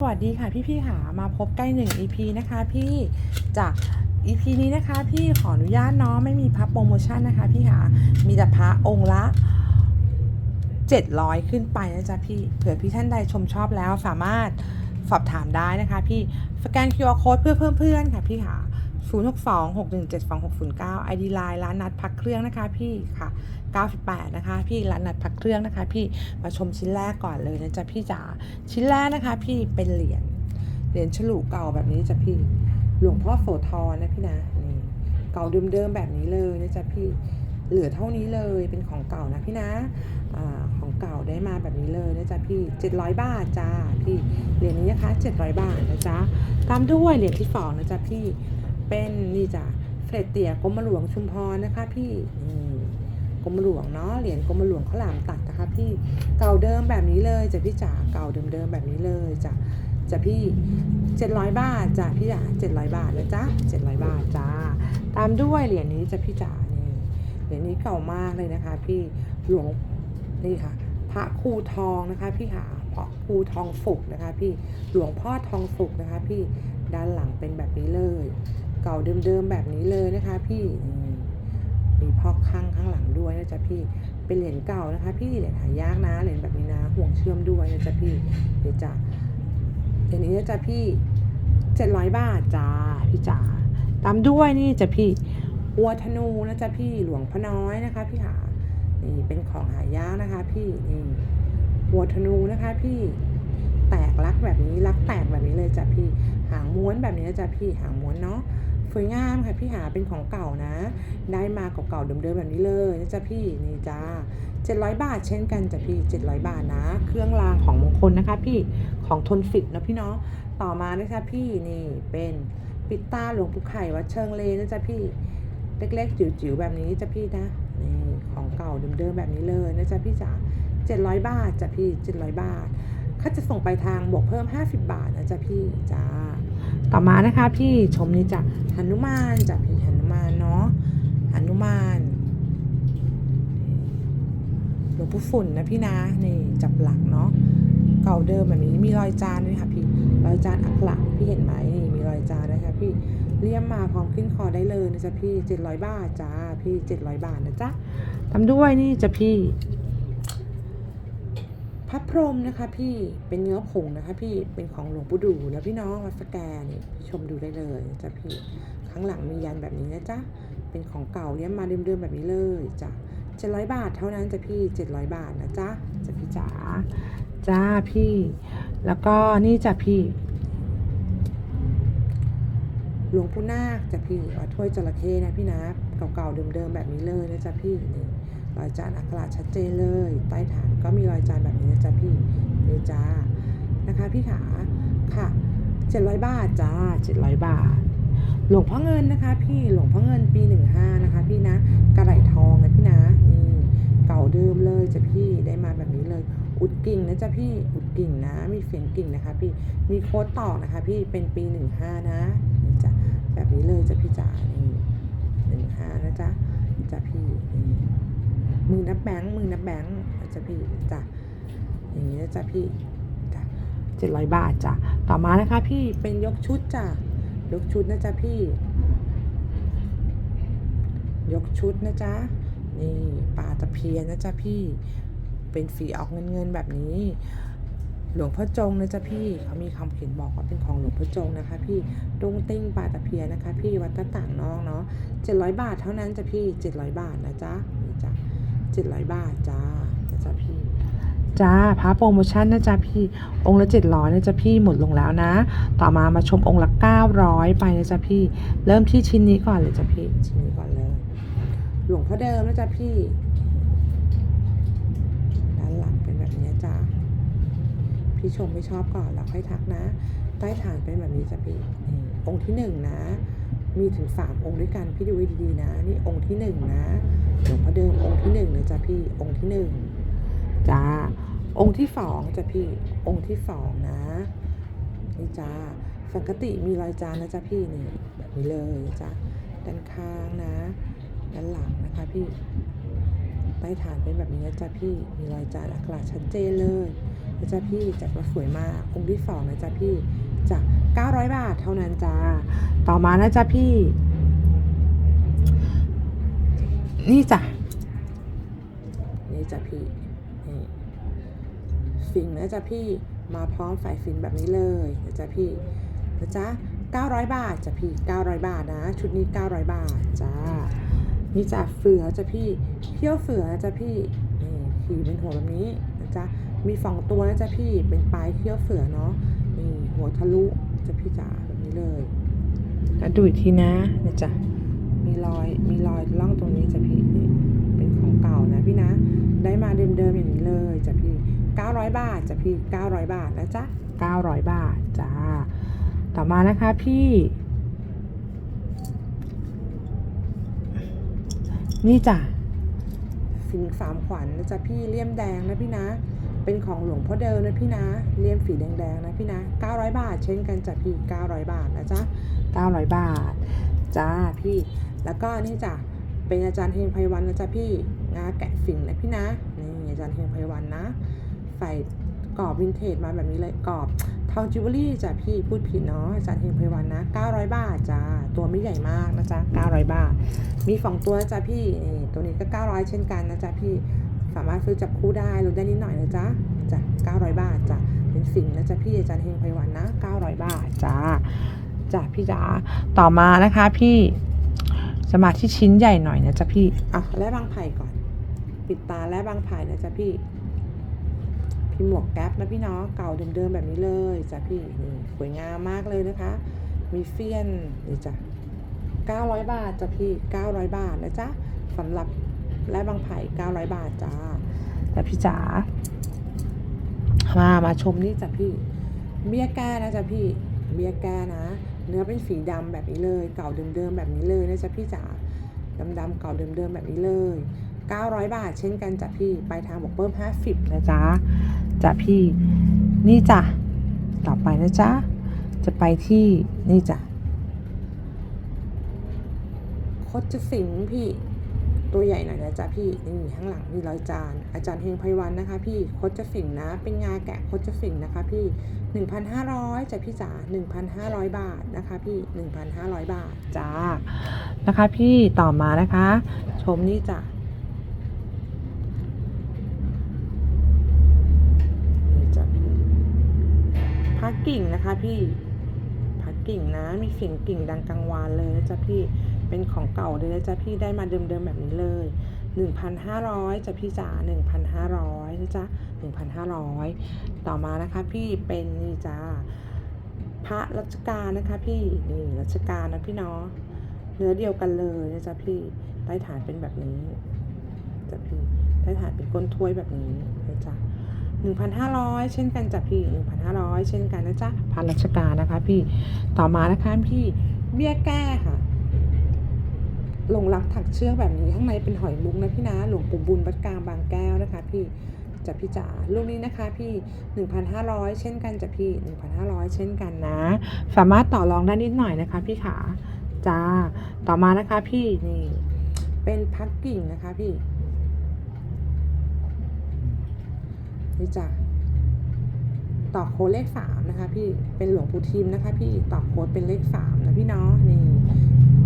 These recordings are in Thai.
สวัสดีค่ะพี่พี่ๆค่ะมาพบใกล้หนึ่ง EP นะคะพี่จาก EP นี้นะคะพี่ขออนุญาตเนาะไม่มีพับโปรโมชั่นนะคะพี่ค่ะมีแต่พระองค์ละ 700 ขึ้นไปนะจ๊ะพี่เผื่อพี่ท่านใดชมชอบแล้วสามารถสอบถามได้นะคะพี่สแกน QR code เพื่อเพิ่มเพื่อนค่ะพี่ค่ะ062 617 2609 ID Line ร้านนัดพักเครื่องนะคะพี่ค่ะ 98 นะคะ พี่ร้านนัดพักเครื่องนะคะ พี่มาชมชิ้นแรกก่อนเลยนะจ๊ะพี่จ๋าชิ้นแรกนะคะ พี่เป็นเหรียญเหรียญฉลูเก่าแบบนี้จ้ะพี่หลวงพ่อโสธรนะพี่นะนี่เก่าเดิมๆแบบนี้เลยนะจ๊ะพี่เหลือเท่านี้เลยเป็นของเก่านะพี่นะอาของเก่าได้มาแบบนี้เลยนะจ๊ะพี่ 700 บาทจ้าพี่เหรียญนี้นะคะ 700 บาทนะจ๊ะตามด้วยเหรียญที่สองนะจ๊ะพี่เป็นนี่จ้ะเฟรดเตียกรมหลวงชุมพรนะคะ พี่นี่ กรมหลวงเนาะเหรียญกรมหลวงข้าวหลามตัดนะคะพี่เก่าเดิมแบบนี้เลยจะพี่จ๋าเก่าเดิมๆแบบนี้เลยจะจะพี่700บาทจ้ะพี่จ๋า700บาทนะจ๊ะ700บาทจ้าตามด้วยเหรียญนี้จะพี่จ๋านี่เหรียญนี้เก่ามากเลยนะคะ พี่หลวงนี่ค่ะ พระครูทองนะคะพี่ค่ะพระครูทองฝุกนะคะ พี่หลวงพ่อทองฝุกนะคะ พี่ด้านหลังเป็นแบบนี้เลย เก่าเดิมๆแบบนี้เลยนะคะ พี่ มีพอกข้างข้างหลังด้วยนะจ๊ะพี่ เป็นเหรียญเก่านะคะ พี่เหรียญหายากนะเหรียญแบบนี้นะห่วงเชื่อมด้วยนะจ๊ะพี่เดี๋ยวจะเหรียญนี้นะจ๊ะพี่เจ็ดร้อยบาทจ้าพี่จ๋าตามด้วยนี่จ้ะพี่วัวธนูนะจ๊ะพี่หลวงพ่อน้อยนะคะพี่หานี่เป็นของหายากนะคะ พี่นี่วัวธนูนะคะพี่แตกลักแบบนี้ลักแตกแบบนี้เลยจ้ะพี่ หางม้วนแบบนี้นะจ้ะพี่หางม้วนเนาะ สวยงามค่ะพี่หาเป็นของเก่านะ ได้มาเก่าๆเดิมๆแบบนี้เลยนะจ๊ะพี่นี่จ้า700 บาทเช่นกันจ้ะพี่ 700 บาทนะ เครื่องรางของมงคลนะคะ พี่ของทนฟิตนะพี่เนาะต่อมานะคะพี่นี่เป็นปิดตาหลวงปู่ไข่วัดเชิงเลนะจ๊ะพี่เล็กๆจิ๋วๆแบบนี้จ้ะพี่นะนี่ของเก่าเดิมๆแบบนี้เลยนะจ๊ะพี่จ๋า700 บาทจ้ะพี่ 700 บาทค่าจะส่งไปทางบวกเพิ่ม 50 บาทนะจ๊ะพี่จ้า ต่อมานะคะพี่ชมนี่จ้ะหนุมานจ้ะพี่หนุมานเนาะหนุมานหลวงปู่ฝุ่นนะพี่นะนี่จับหลักเนาะเก่าเดิมแบบนี้มีรอยจานด้วยค่ะพี่รอยจานอักขระพี่เห็นไหมนี่มีรอยจานนะคะพี่เลี่ยมมาพร้อมขึ้นคอได้เลยนะจ๊ะพี่เจ็ดร้อยบาทจ้าพี่เจ็ดร้อยบาทนะจ๊ะทำด้วยนี่จ้ะพี่ พระพรหมนะคะพี่เป็นเนื้อผงนะคะ พี่เป็นของหลวงปู่ดูแล้วพี่น้องวัดสแกนี่ชมดูได้เลยจ้ะพี่ข้างหลังมียันแบบนี้นะจ๊ะเป็นของเก่าเลี่ยมมาเดิมๆแบบนี้เลยจ้ะเจ็ดร้อยบาทเท่านั้นจ้ะพี่เจ็ดร้อยบาทนะจ๊ะจ้ะพี่จ๋าจ้าพี่ แล้วก็นี่จ้ะพี่หลวงปู่นาคจ้ะพี่ถ้วยจระเข้นะพี่นะเก่าๆเดิมๆแบบนี้เลยนะจ๊ะพี่นี่ รอยจานอักระชัดเจนเลย ใต้ฐานก็มีรอยจานแบบนี้นะจ๊ะพี่นี่จ้านะคะพี่ขาค่ะ700บาทจ้า700บาท หลวงพ่อเงินนะคะ พี่หลวงพ่อเงินปี15นะคะ พี่นะกระไหลทองนะพี่นะนี่เก่าเดิมเลยจ้ะพี่ได้มาแบบนี้เลย อุดกิ่งนะจ๊ะพี่อุดกิ่งนะ มีเสียงกิ่งนะคะ พี่มีโค้ดต่อนะคะ พี่เป็นปีหนึ่งห้านะนี่จ้ะแบบนี้เลยจ้ะพี่จ๋านี่หนึ่งห้านะจ๊ะจ้ะพี่นี่ มือนับแบงค์มือนับแบงค์จะพี่จ้ะอย่างนี้นะจ๊ะพี่จ้ะเจ็ดร้อยบาทจ้ะต่อมานะคะพี่เป็นยกชุดจ้ะยกชุดนะจ๊ะพี่ ยกชุดนะจ๊ะนี่ปลาตะเพียนนะจ๊ะพี่ เป็นฝีออกเงินเงินแบบนี้ หลวงพ่อจงนะจ๊ะพี่เขามีคำเขียนบอกว่าเป็นของหลวงพ่อจงนะคะ พี่ตรงติ้งปลาตะเพียนนะคะ พี่วัดตะต่างน้องเนาะเจ็ดร้อยบาทเท่านั้นจ้ะพี่เจ็ดร้อยบาทนะจ๊ะนี่จ้ะ เจ็ดร้อยบาทจ้านะจ๊ะพี่ จ้าพระโปรโมชั่นนะจ๊ะพี่ องค์ละเจ็ดร้อยนะจ๊ะพี่หมดลงแล้วนะ ต่อมามาชมองค์ละเก้าร้อยไปนะจ๊ะพี่ เริ่มที่ชิ้นนี้ก่อนเลยจ้ะพี่ ชิ้นนี้ก่อนเลย หลวงพ่อเดิมนะจ๊ะพี่ ด้านหลังเป็นแบบนี้จ้าพี่ชมไม่ชอบก่อนแล้วค่อยทักนะ ใต้ฐานเป็นแบบนี้จ้ะพี่ องค์ที่หนึ่งนะ มีถึงสามองค์ด้วยกันพี่ดูให้ดีๆนะ นี่องค์ที่หนึ่งนะ หลวงพ่อเดิมองค์ที่หนึ่งนะจ๊ะพี่องค์ที่หนึ่งจ้าองค์ที่สองจ้ะพี่องค์ที่สองนะนี่จ้าสังกติมีรอยจานนะจ๊ะพี่นี่แบบนี้เลยจ้ะด้านข้างนะ ด้านหลังนะคะพี่ใต้ฐานเป็นแบบนี้นะจ๊ะพี่ มีรอยจานอักขระชัดเจนเลยนะจ๊ะพี่จัดมาสวยมาก องค์ที่สองนะจ๊ะพี่จาก900 บาทเท่านั้นจ้า ต่อมานะจ๊ะพี่ นี่จ้ะ นี่จ้ะพี่นี่ฟิงนะจ๊ะพี่มาพร้อมสายฟินแบบนี้เลยนะจ๊ะพี่นะจ๊ะ900 บาทจ้ะพี่ 900 บาทนะ ชุดนี้ 900 บาทจ้านี่จ้ะเฟือจ้ะพี่เขี้ยวเฟือนะจ้ะพี่นี่ขี่เป็นหัวแบบนี้นะจ๊ะมีสองตัวนะจ๊ะพี่เป็นปลายเขี้ยวเฟือเนาะนี่หัวทะลุจ้ะพี่จ๋าแบบนี้เลยแล้วดูอีกทีนะนะจ๊ะ มีรอย มีรอยล่องตรงนี้จ้ะพี่นี่เป็นของเก่านะพี่นะ ได้มาเดิมๆอย่างนี้เลยจ้ะพี่ 900 บาทจ้ะพี่ 900 บาทนะจ๊ะ 900 บาทจ้า ต่อมานะคะพี่ นี่จ้ะฝีสามขวัญนะจ๊ะพี่เลี่ยมแดงนะพี่นะ เป็นของหลวงพ่อเดิมนะพี่นะ เลี่ยมฝีแดงๆนะพี่นะ 900 บาท เช่นกันจ้ะพี่ 900 บาทนะจ๊ะ900 บาท จ้าพี่ แล้วก็นี่จ้ะเป็นอาจารย์เฮงไพวันนะจ๊ะพี่งาแกะฝิ่งนะพี่นะนี่อาจารย์เฮงไพวันนะ ใส่กรอบวินเทจมาแบบนี้เลยกรอบทองจิวเวลรี่จ้ะพี่พูดผิดเนาะอาจารย์เฮงไพวันนะ 900 บาทจ้าตัวไม่ใหญ่มากนะจ๊ะ900 บาท มีสองตัวนะจ๊ะพี่นี่ตัวนี้ก็ 900 เช่นกันนะจ๊ะพี่สามารถซื้อจับคู่ได้ลดได้นิดหน่อยนะจ๊ะจ้ะ900 บาทจ้ะเป็นสิ่งนะจ๊ะพี่อาจารย์เฮงไพวันนะ 900 บาทจ้า จ้ะพี่จ๋าต่อมานะคะพี่จะมาที่ชิ้นใหญ่หน่อยนะจ๊ะพี่อะและบางไผ่ก่อน ปิดตาและบางไผ่นะจ๊ะพี่ พี่หมวกแก๊ปนะพี่เนาะเก่าเดิมๆแบบนี้เลยจ้ะพี่นี่สวยงามมากเลยนะคะ มีเฟียนนี่จ้ะ900 บาทจ้ะพี่ 900 บาทนะจ๊ะสำหรับและบางไผ่ 900 บาทจ้าแต่พี่จ๋ามามาชมนี่จ้ะพี่ เบี้ยแก้นะจ๊ะพี่ เบี้ยแก้นะ เนื้อเป็นสีดำแบบนี้เลย เก่าเดิมๆแบบนี้เลยนะจ๊ะพี่จ๋าดำๆเก่าเดิมๆแบบนี้เลย 900 บาทเช่นกันจ้ะพี่ปลายทางบอกเพิ่ม 50 นะจ๊ะจ้ะพี่นี่จ้ะต่อไปนะจ๊ะจะไปที่นี่จ้ะโคจะสิงพี่ ตัวใหญ่หน่อยนะจ๊ะพี่นี่ข้างหลังมีรอยจาน อาจารย์เฮงไพวันนะคะ พี่โคตรจะสิงนะ เป็นงาแกะโคตรจะสิงนะคะ พี่ 1,500จ้ะพี่จ๋า1,500 บาทนะคะ พี่ 1,500 บาทจ้านะคะ พี่ต่อมานะคะ ชมนี่จ้ะจะพักกิ่งนะคะ พี่พักกิ่งนะมีเสียงกิ่งดังกังวานเลยนะจ๊ะพี่ เป็นของเก่าเลยนะจ๊ะพี่ได้มาเดิมๆแบบนี้เลย 1,500จ้ะพี่จ๋า1,500นะจ๊ะ1,500 ต่อมานะคะพี่เป็นนี่จ้าพระรัชกาลนะคะพี่นี่รัชกาลนะพี่เนาะเนื้อเดียวกันเลยนะจ๊ะพี่ใต้ฐานเป็นแบบนี้จ้ะพี่ใต้ฐานเป็นก้นถ้วยแบบนี้นะจ๊ะ1,500 เช่นกันจ้ะพี่ 1,500 เช่นกันนะจ๊ะพระรัชกาลนะคะพี่ ต่อมานะคะพี่ เบี้ยแก้ค่ะ ลงรักถักเชือกแบบนี้ข้างในเป็นหอยมุกนะพี่นะหลวงปู่บุญวัดกลางบางแก้วนะคะพี่จะพี่จ๋าลูกนี้นะคะพี่ 1,500 เช่นกันจะพี่ 1,500 เช่นกันนะ สามารถต่อรองได้นิดหน่อยนะคะ พี่ขาจ้าต่อมานะคะพี่นี่ เป็นพักกิ่งนะคะพี่นี่จ้ะต่อโค้ดเลขสามนะคะ พี่เป็นหลวงปู่ทิมนะคะ พี่ต่อโค้ดเป็นเลขสามนะพี่เนาะนี่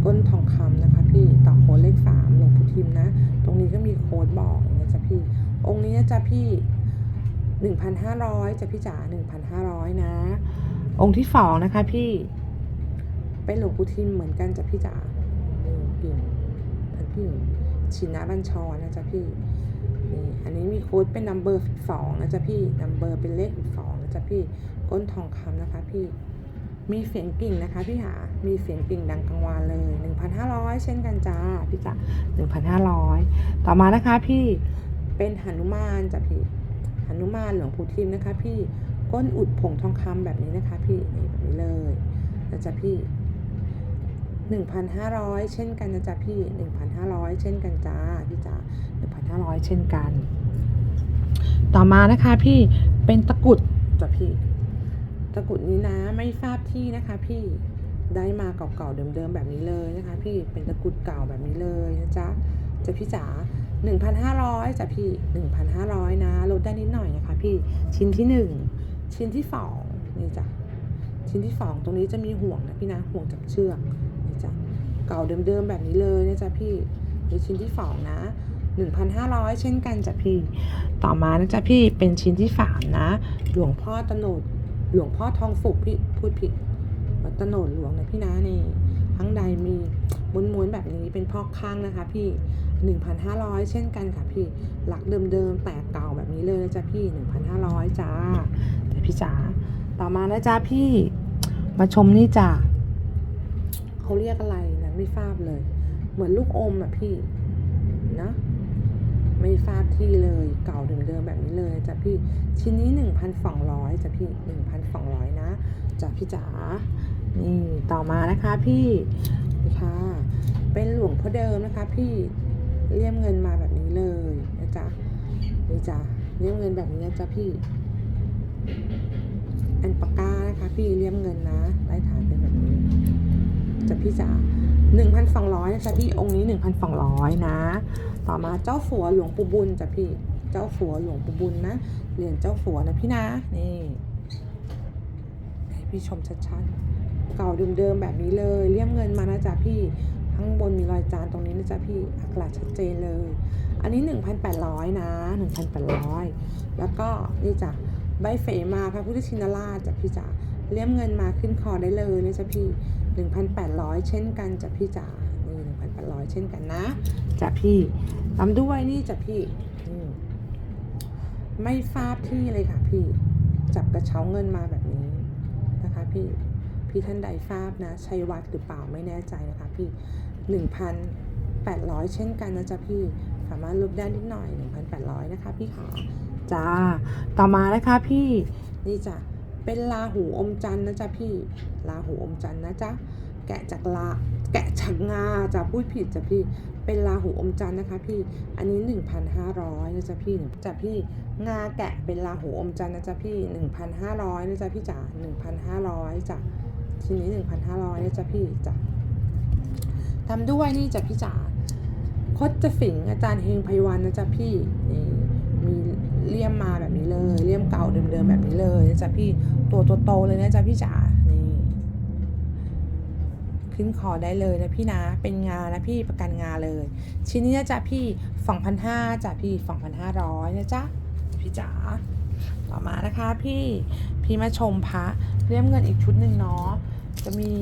ก้นทองคำนะคะ พี่ต่อโค้ดเลขสามหลวงปู่ทิมนะ ตรงนี้ก็มีโค้ดบอกนะจ๊ะพี่ องค์นี้นะจ๊ะพี่หนึ่งพันห้าร้อยจ้ะพี่จ๋าหนึ่งพันห้าร้อยนะ องค์ที่สองนะคะพี่ เป็นหลวงปู่ทิมเหมือนกันจ้ะพี่จ๋านี่ปิ่งพันปิ่งชินะบัญชรนะจ๊ะพี่นี่อันนี้มีโค้ดเป็นนัมเบอร์สองนะจ๊ะพี่นัมเบอร์เป็นเลขสองนะจ๊ะพี่ก้นทองคำนะคะพี่ มีเสียงกิ่งนะคะพี่หา มีเสียงกิ่งดังกังวานเลย 1,500 เช่นกันจ้าพี่จ๋า1,500 ต่อมานะคะพี่เป็นหนุมานจ้ะพี่หนุมานหลวงปู่ทิมนะคะ พี่ก้นอุดผงทองคำแบบนี้นะคะ พี่นี่แบบนี้เลยนะจ๊ะพี่ 1,500 เช่นกันนะจ๊ะพี่ 1,500 เช่นกันจ้าพี่จ๋า1,500 เช่นกัน ต่อมานะคะพี่เป็นตะกุดจ้ะพี่ ตะกรุดนี้นะไม่ทราบที่นะคะพี่ได้มาเก่าๆเดิมๆแบบนี้เลยนะคะ พี่เป็นตะกรุดเก่าแบบนี้เลยนะจ๊ะจะพี่จ๋า1,500จ้ะพี่ 1,500 นะลดได้นิดหน่อยนะคะพี่ชิ้นที่ 1 ชิ้นที่2นี่จ้ะชิ้นที่ 2 ตรงนี้จะมีห่วงนะพี่นะห่วงจากเชือกนี่จ้ะเก่าเดิมๆแบบนี้เลยนะจ๊ะพี่นี่ชิ้นที่ 2 นะ 1,500 เช่นกันจ้ะพี่ ต่อมานะจ๊ะพี่เป็นชิ้นที่ 3 นะ หลวงพ่อตโนด หลวงพ่อทองสุกพี่พูดผิดวัดตโนดหลวงนะพี่นะนี่ข้างใดมีม้วนๆแบบนี้เป็นพอกข้างนะคะพี่ 1,500 เช่นกันค่ะพี่ หลักเดิมๆแต่เก่าแบบนี้เลยนะจ๊ะพี่ 1,500จ้าแต่พี่จ๋าต่อมานะจ๊ะพี่ มาชมนี่จ้ะเขาเรียกอะไรนะไม่ทราบเลย เหมือนลูกอมอะพี่ นะ ไม่ทราบที่เลยเก่าเดิมๆแบบนี้เลยจ้ะพี่ชิ้นนี้ 1,200จ้ะพี่ 1,200 นะจ้ะพี่จ๋านี่ต่อมานะคะพี่นะค่ะเป็นหลวงพ่อเดิมนะคะ พี่เลี่ยมเงินมาแบบนี้เลยนะจ๊ะนี่จ้ะเลี่ยมเงินแบบนี้นะจ๊ะพี่อันปากกานะคะ พี่เลี่ยมเงินนะได้ฐานเป็นแบบนี้จ้ะพี่จ๋าหนึ่งพันสองร้อยนะจ๊ะพี่องค์นี้หนึ่งพันสองร้อยนะ ต่อมาเจ้าสัวหลวงปู่บุญจ้ะพี่ เจ้าสัวหลวงปู่บุญนะ เหรียญเจ้าสัวนะพี่นะ นี่ให้พี่ชมชัดๆ เก่าเดิมๆแบบนี้เลย เลี่ยมเงินมานะจ๊ะพี่ ข้างบนมีรอยจานตรงนี้นะจ๊ะพี่ อักขรชัดเจนเลย อันนี้ 1,800 นะ 1,800 แล้วก็นี่จ้ะใบเฝมาพระพุทธชินราชจ้ะพี่จ๋า เลี่ยมเงินมาขึ้นคอได้เลยนะจ๊ะพี่ 1,800 เช่นกันจ้ะพี่จ๋า นี่1,800เช่นกันนะจ้ะพี่ตามด้วยนี่จ้ะพี่ไม่ทราบที่เลยค่ะพี่ จับกระเช้าเงินมาแบบนี้นะคะพี่พี่ท่านใดทราบนะชัยวัดหรือเปล่าไม่แน่ใจนะคะพี่1,800เช่นกันนะจ๊ะพี่สามารถลดได้นิดหน่อย1,800นะคะพี่ขาจ้าต่อมานะคะพี่นี่จ้ะเป็นลาหูอมจันนะจ๊ะพี่ลาหูอมจันนะจ๊ะแกะจากลา แกะจากงาจะพูดผิดจ้ะพี่ เป็นลาหูอมจันทร์นะคะ พี่ อันนี้ 1,500นะจ๊ะพี่จ้ะพี่ งาแกะเป็นลาหูอมจันทร์นะจ๊ะพี่ 1,500นะจ๊ะพี่จ๋า1,500จ้ะทีนี้ 1,500นะจ๊ะพี่จ้ะทำด้วยนี่จ้ะพี่จ๋าคดจะฝิงอาจารย์เฮงไพวันนะจ๊ะพี่นี่มีเลี่ยมมาแบบนี้เลยเลี่ยมเก่าเดิมๆแบบนี้เลยนะจ๊ะพี่ตัวโตๆเลยนะจ๊ะพี่จ๋า ขึ้นคอได้เลยนะพี่นะ เป็นงานนะพี่ประกันงานเลย ชิ้นนี้นะจ๊ะพี่2,500จ้ะพี่2,500นะจ๊ะพี่จ๋าต่อมานะคะพี่พี่มาชมพระเลี่ยมเงินอีกชุดหนึ่งเนาะจะมี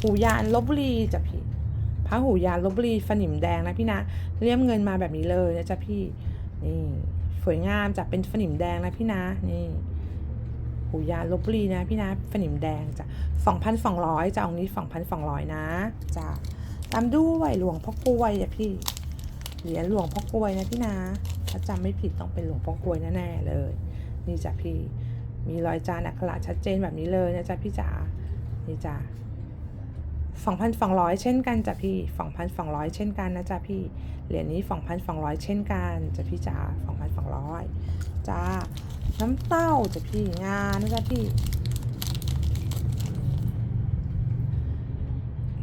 หูยานลบบุรีจ้ะพี่พระหูยานลบบุรีสนิมแดงนะพี่นะเลี่ยมเงินมาแบบนี้เลยนะจ๊ะพี่นี่สวยงามจะเป็นสนิมแดงนะพี่นะนี่ หูยานลบบุรีนะพี่นะสนิมแดงจ้ะ2,200จ้ะองนี้ 2,200 นะจ้ะตามด้วยหลวงพ่อกล้วยจ้ะพี่เหรียญหลวงพ่อกล้วยนะพี่นะถ้าจำไม่ผิดต้องเป็นหลวงพ่อกล้วยแน่ๆเลย นี่จ้ะพี่มีรอยจานอักขระชัดเจนแบบนี้เลยนะจ๊ะพี่จ๋านี่จ้ะ2,200 เช่นกันจ้ะพี่ 2,200 เช่นกันนะจ๊ะพี่ เหรียญนี้ 2,200 เช่นกันจ้ะพี่จ๋า2,200 จ้า น้ำเต้าจ้ะพี่งานนะจ๊ะพี่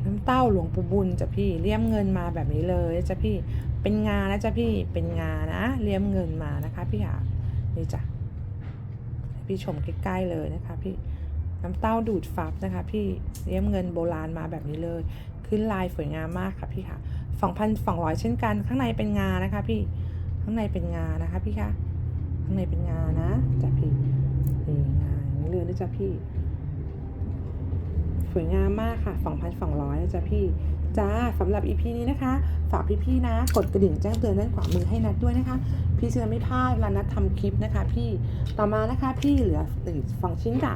น้ำเต้าหลวงปู่บุญจ้ะพี่เลี่ยมเงินมาแบบนี้เลยนะจ้ะพี่เป็นงานะจ๊ะพี่เป็นงานะเลี่ยมเงินมานะคะ พี่ค่ะนี่จ้ะพี่ชมใกล้ๆเลยนะคะ พี่น้ำเต้าดูดฟับนะคะ พี่เลี่ยมเงินโบราณมาแบบนี้เลย ขึ้นลายสวยงามมากค่ะพี่ค่ะ2,200เช่นกัน ข้างในเป็นงานะคะ พี่ข้างในเป็นงานะคะ พี่คะข้า นงานะจ้ะพี่นี่งาอย่างนี้เลยนะจ๊ะพี่ สวยงามมากค่ะ 2,200นะจ๊ะพี่จ้าสำหรับ EP นี้นะคะ ฝากพี่ๆนะ กดกระดิ่งแจ้งเตือนด้านขวามือให้นัดด้วยนะคะ พี่จะไม่พลาดเวลานัดทำคลิปนะคะ พี่ต่อมานะคะ พี่เหลืออีกสองชิ้นค่ะ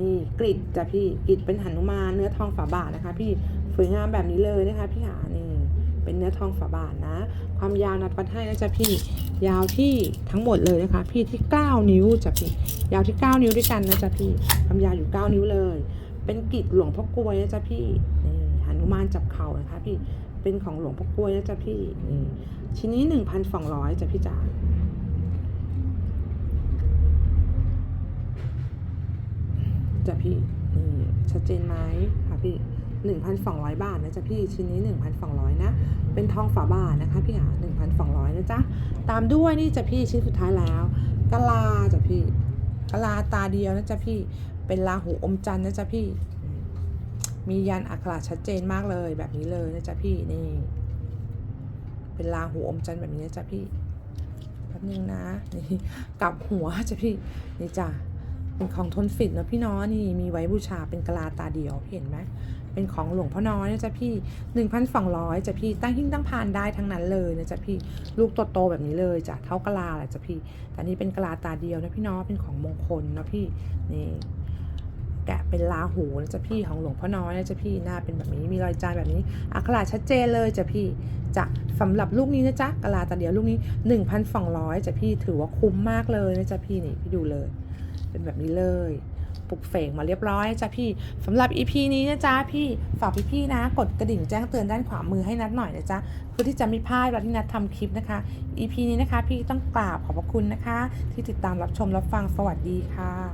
นี่กริดจ้ะพี่กริดเป็นหันุมานเนื้อทองฝาบาทนะคะ พี่สวยงามแบบนี้เลยนะคะ พี่หานี่เป็นเนื้อทองฝาบาทนะ ความยาวนัดวัดให้นะจ๊ะพี่ ยาวที่ทั้งหมดเลยนะคะ พี่ที่ 9 นิ้วจ้ะพี่ ยาวที่ 9 นิ้วด้วยกันนะจ๊ะพี่ความยาวอยู่ 9 นิ้วเลย เป็นกิจหลวงพ่อกลวยนะจ๊ะพี่นี่หนุมานจับเข่านะคะพี่ เป็นของหลวงพ่อกลวยนะจ๊ะพี่นี่ชิ้นนี้ 1,200จ้ะพี่จ๋าจ้ะพี่นี่ชัดเจนไหมค่ะพี่ 1,200 บาทนะจ๊ะพี่ชิ้นนี้ 1,200 นะ เป็นทองฝาบาทนะคะพี่หา1,200 นะจ๊ะ ตามด้วยนี่จ้ะพี่ชิ้นสุดท้ายแล้วกะลาจ้ะพี่กะลาตาเดียวนะจ๊ะพี่เป็นลาหูอมจันทร์นะจ๊ะพี่ มียันอักขระชัดเจนมากเลยแบบนี้เลยนะจ๊ะพี่นี่ เป็นลาหูอมจันทร์แบบนี้นะจ๊ะพี่แป๊บนึงนะนี่กลับหัวจ้ะพี่นี่จ้ะเป็นของทนฝิ่นนะพี่น้อนี่มีไว้บูชาเป็นกะลาตาเดียวเห็นไหม เป็นของหลวงพ่อน้อยนะจ๊ะพี่ 1,200จ้ะพี่ตั้งหิ้งตั้งพานได้ทั้งนั้นเลยนะจ๊ะพี่ลูกโตๆแบบนี้เลยจ้ะเท่ากะลาแหละจ้ะพี่ แต่นี่เป็นกะลาตาเดียวนะพี่น้องเป็นของมงคลนะพี่นี่แกะเป็นลาหูนะจ๊ะพี่ของหลวงพ่อน้อยนะจ๊ะพี่หน้าเป็นแบบนี้มีรอยจานแบบนี้ อักขระชัดเจนเลยจ้ะพี่จะสำหรับลูกนี้นะจ๊ะกะลาตาเดียวลูกนี้1,200จ้ะพี่ถือว่าคุ้มมากเลยนะจ๊ะพี่นี่พี่ดูเลย เป็นแบบนี้เลย ปลุกเฟกมาเรียบร้อยจ้ะพี่สำหรับ EP นี้นะจ๊ะพี่ฝากพี่ๆนะ กดกระดิ่งแจ้งเตือนด้านขวามือให้นัดหน่อยนะจ๊ะเพื่อที่จะไม่พลาดเวลาที่นัดทำคลิปนะคะ EP นี้นะคะ พี่ต้องกราบขอบพระคุณนะคะ ที่ติดตามรับชมรับฟังสวัสดีค่ะ